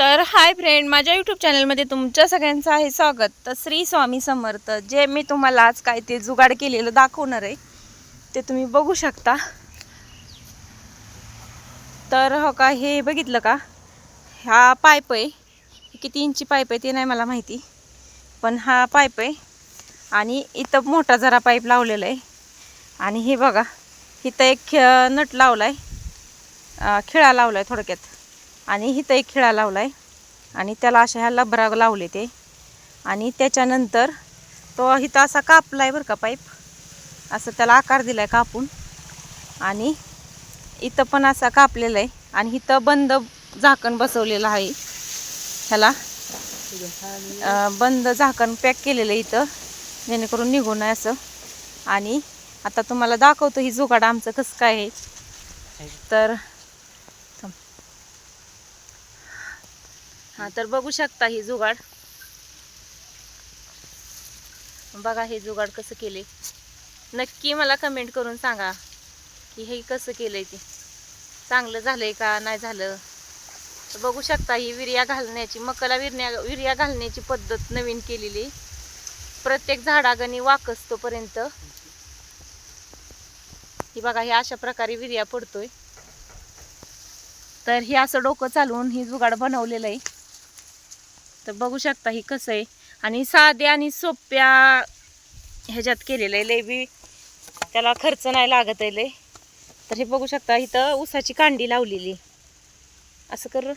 तर hi friend माझ्या YouTube चॅनलमध्ये तुमच्या सगळ्यांचं आहे स्वागत. तर श्री स्वामी समर्थ जे मी तुम्हाला आज काय ते जुगाड केलेलं दाखवणार आहे ते तुम्ही बघू शकता. तर हो का हे बघितलं का? हा पाईप आहे. किती इंची पाईप आहे ते नाही मला माहिती पण हा पाईप आहे. आणि इथं मोठा जरा पाईप लावलेला आहे. आणि हे बघा इथं एक खे नट लावला आहे खिळा लावला आहे थोडक्यात. आणि इथं एक खिळा लावला आहे आणि त्याला अशा ह्या लबरा लावले ते. आणि त्याच्यानंतर तो इथं असा कापला आहे बरं का पाईप. असं त्याला आकार दिला आहे कापून. आणि इथं पण असा कापलेला आहे आणि इथं बंद झाकण बसवलेलं आहे. ह्याला बंद झाकण पॅक केलेलं आहे इथं. जेणेकरून निघू नये असं. आणि आता तुम्हाला दाखवतो ही जुगाड आमचं कसं काय आहे. तर हा तर बघू शकता ही जुगाड. बघा हे जुगाड कसं केले नक्की मला कमेंट करून सांगा की हे कसं केलंय ते. चांगलं झालंय का नाही झालं? तर बघू शकता ही विर्या घालण्याची मकाला विरण्या विर्या घालण्याची पद्धत नवीन केलेली. प्रत्येक झाडागणी वाकसतोपर्यंत. ही बघा हे अशा प्रकारे विर्या पडतोय. तर हे असं डोकं चालवून ही जुगाड बनवलेलं आहे. तर बघू शकता ही कसं आहे. आणि साध्या आणि सोप्या ह्याच्यात केलेलं आहे लय बी त्याला खर्च नाही लागत आहे लय. तर हे बघू शकता इथं ऊसाची कांडी लावलेली. असं कर.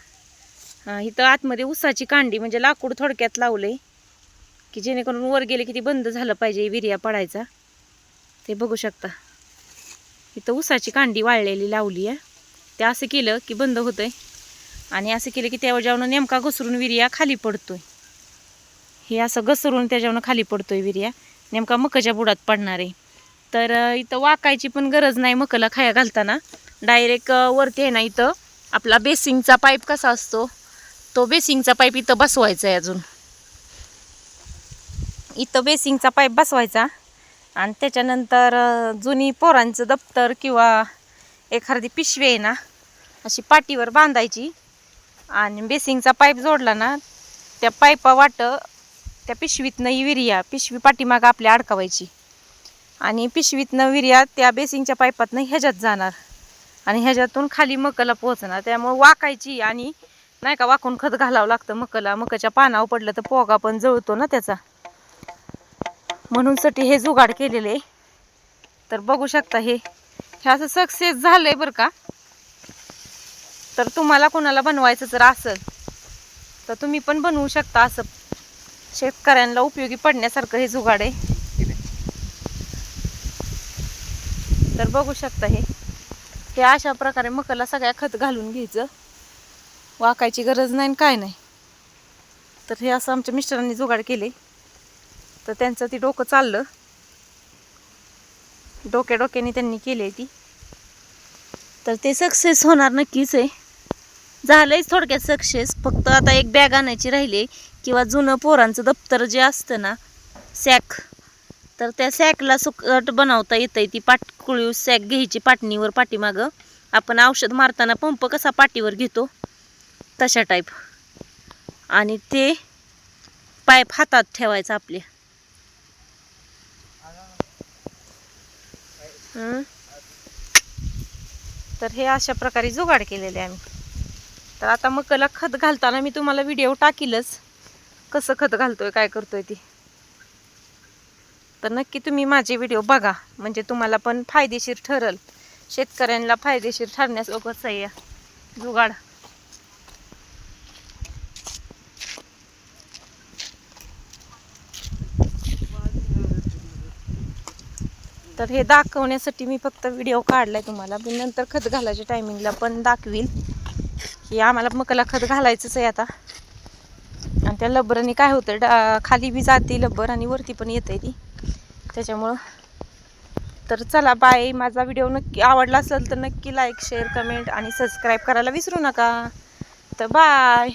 हां इथं आतमध्ये ऊसाची कांडी म्हणजे लाकूड थोडक्यात लावले की जेणेकरून वर गेले की ती बंद झालं पाहिजे विर्या पडायचा. ते बघू शकता. इथं ऊसाची कांडी वाळलेली लावली आहे. ते असं केलं की बंद होतं आहे आणि असं केलं की त्याच्यावरून नेमका घसरून विर्या खाली पडतोय. हे असं घसरून त्याच्यावरनं खाली पडतोय विर्या. नेमका मकाच्या बुडात पडणार आहे. तर इथं वाकायची पण गरज नाही मकला खाया घालताना. डायरेक्ट वरती आहे ना इथं. आपला बेसिंगचा पाईप कसा असतो? तो बेसिंगचा पाईप इथं बसवायचा आहे अजून. इथं बेसिंगचा पाईप बसवायचा. आणि त्याच्यानंतर जुनी पोरांचं दप्तर किंवा एखादी पिशवी आहे ना अशी पाटीवर बांधायची. आणि बेसिंगचा पाईप जोडला ना त्या पाईपा वाट त्या पिशवीतनं विर्या पिशवी पाठीमागं आपल्या अडकावायची. आणि पिशवीतनं विर्या त्या बेसिंगच्या पाईपातनं ह्याच्यात जाणार. आणि ह्याच्यातून खाली मकला पोहोचणार. त्यामुळे वाकायची आणि नाही का वाकून खत घालावं लागतं मकला. मकाच्या पानावर पडलं तर पोगा पण जळतो ना त्याचा. म्हणूनसाठी हे जुगाड केलेले. तर बघू शकता हे. हे असं सक्सेस झालं आहे बरं का. तर तुम्हाला कोणाला बनवायचं जर असेल तर तुम्ही पण बनवू शकता असं. शेतकऱ्यांना उपयोगी पडण्यासारखं हे जुगाड आहे. तर बघू शकता हे. हे अशा प्रकारे मकाला सगळ्या खत घालून घ्यायचं. वाकायची गरज नाही आणि काय नाही. तर हे असं आमच्या मिस्टरांनी जुगाड केले. तर त्यांचं ती डोकं चाललं. डोक्या डोक्याने त्यांनी केली ती. तर ते सक्सेस होणार नक्कीच आहे. झालंयच थोडक्यात सक्सेस. फक्त आता एक बॅग आणायची राहिली किंवा जुनं पोरांचं दप्तर जे असतं ना सॅक. तर त्या सॅकला सुकट बनवता येतं ती पाटकुळी सॅक घ्यायची पाटणीवर पाठीमागं. आपण औषध मारताना पंप कसा पाठीवर घेतो? तशा टाईप आणि ते पाईप हातात ठेवायचं आपल्या तर हे अशा प्रकारे जुगाड केलेले आम्ही. तर आता मकला खत घालताना मी तुम्हाला व्हिडिओ टाकीलच. कसं खत घालतोय काय करतोय ती. तर नक्की तुम्ही माझे व्हिडिओ बघा. म्हणजे तुम्हाला पण फायदेशीर ठरल. शेतकऱ्यांना फायदेशीर ठरण्यासोबतच आहे जुगाड. तर हे दाखवण्यासाठी मी फक्त व्हिडिओ काढलाय तुम्हाला. मी नंतर खत घालायच्या टायमिंगला पण दाखवील की आम्हाला मकाला खत घालायचंच आहे आता. आणि त्या लब्बराने काय होतं डा खाली बी जाते लब्बर आणि वरती पण येते ती. त्याच्यामुळं तर चला बाय. माझा व्हिडिओ नक्की आवडला असेल तर नक्की लाईक शेअर कमेंट आणि सबस्क्राईब करायला विसरू नका. तर बाय